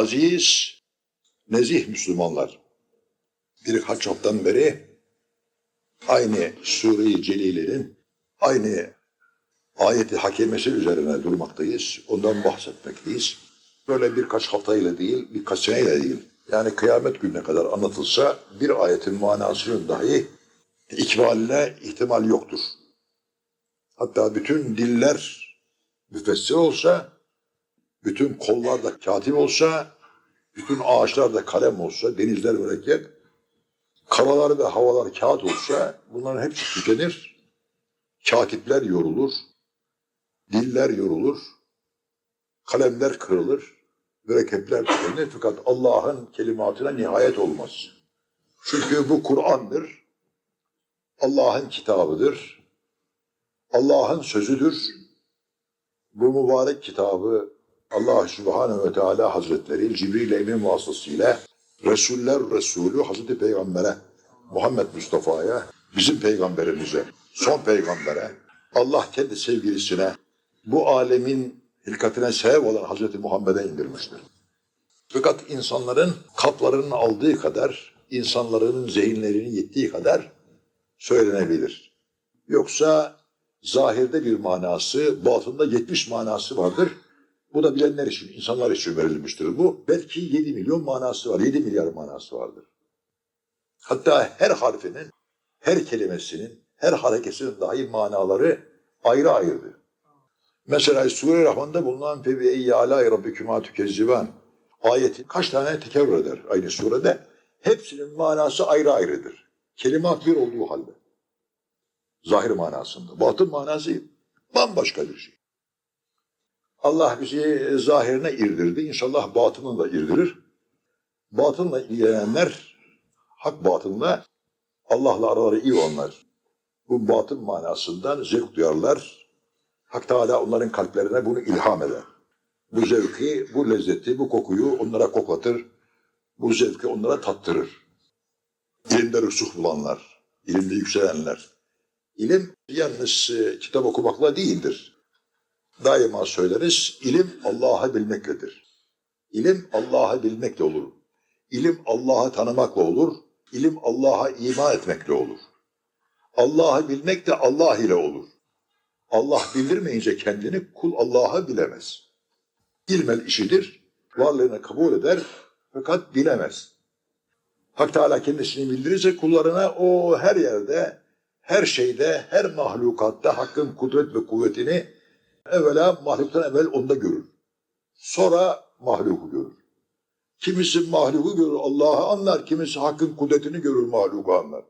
Aziz, nezih Müslümanlar. Birkaç haftadan beri aynı Sure-i Celile'nin aynı ayeti hakemesi üzerine durmaktayız. Ondan bahsetmekteyiz. Böyle birkaç haftayla değil, birkaç seneyle değil. Yani kıyamet gününe kadar anlatılsa bir ayetin manasının dahi ikbaline ihtimal yoktur. Hatta bütün diller müfessir olsa, bütün kollar da katip olsa, bütün ağaçlar da kalem olsa, denizler mürekkep, karalar ve havalar kağıt olsa bunların hepsi tükenir. Katipler yorulur, diller yorulur, kalemler kırılır, mürekkepler tükenir fakat Allah'ın kelimatına nihayet olmaz. Çünkü bu Kur'an'dır, Allah'ın kitabıdır, Allah'ın sözüdür. Bu mübarek kitabı Allah Subhanahu ve Teala Hazretleri Cibril Emin vasıtasıyla Resuller Resulü Hazreti Peygamber'e, Muhammed Mustafa'ya, bizim peygamberimize, son peygambere, Allah kendi sevgilisine, bu alemin hilkatine sebep olan Hazreti Muhammed'e indirmiştir. Fakat insanların kaplarının aldığı kadar, insanların zihinlerinin yettiği kadar söylenebilir. Yoksa zahirde bir manası, batında 70 manası vardır. Bu da bilenler için, insanlar için verilmiştir bu. Belki 7 milyon manası var, 7 milyar manası vardır. Hatta her harfinin, her kelimesinin, her harekesinin dahi manaları ayrı ayrıdır. Mesela Sure-i Rahman'da bulunan eyyi alâ rabbikümâ tükezziban ayeti kaç tane tekerrür eder aynı surede? Hepsinin manası ayrı ayrıdır. Kelimat bir olduğu halde. Zahir manasında. Batın manası bambaşka bir şey. Allah bizi zahirine irdirdi. İnşallah batını da irdirir. Batınla ilgilenenler, hak batınla Allah'la araları iyi olanlar. Bu batın manasından zevk duyarlar. Hak Teala onların kalplerine bunu ilham eder. Bu zevki, bu lezzeti, bu kokuyu onlara koklatır. Bu zevki onlara tattırır. İlimde rüsuh bulanlar, ilimde yükselenler. İlim yalnız e, kitap okumakla değildir. Daima söyleriz, ilim Allah'ı bilmekledir. İlim Allah'ı bilmekle olur. İlim Allah'ı tanımakla olur. İlim Allah'a iman etmekle olur. Allah'ı bilmek de Allah ile olur. Allah bildirmeyince kendini kul Allah'ı bilemez. Bilmel işidir, varlığını kabul eder fakat bilemez. Hak Teala kendisini bildirirse kullarına o her yerde, her şeyde, her mahlukatta Hakk'ın kudret ve kuvvetini evvela mahluktan evvel onda görür. Sonra mahluku görür. Kimisi mahluku görür, Allah'ı anlar. Kimisi Hakk'ın kudretini görür, mahluku anlar.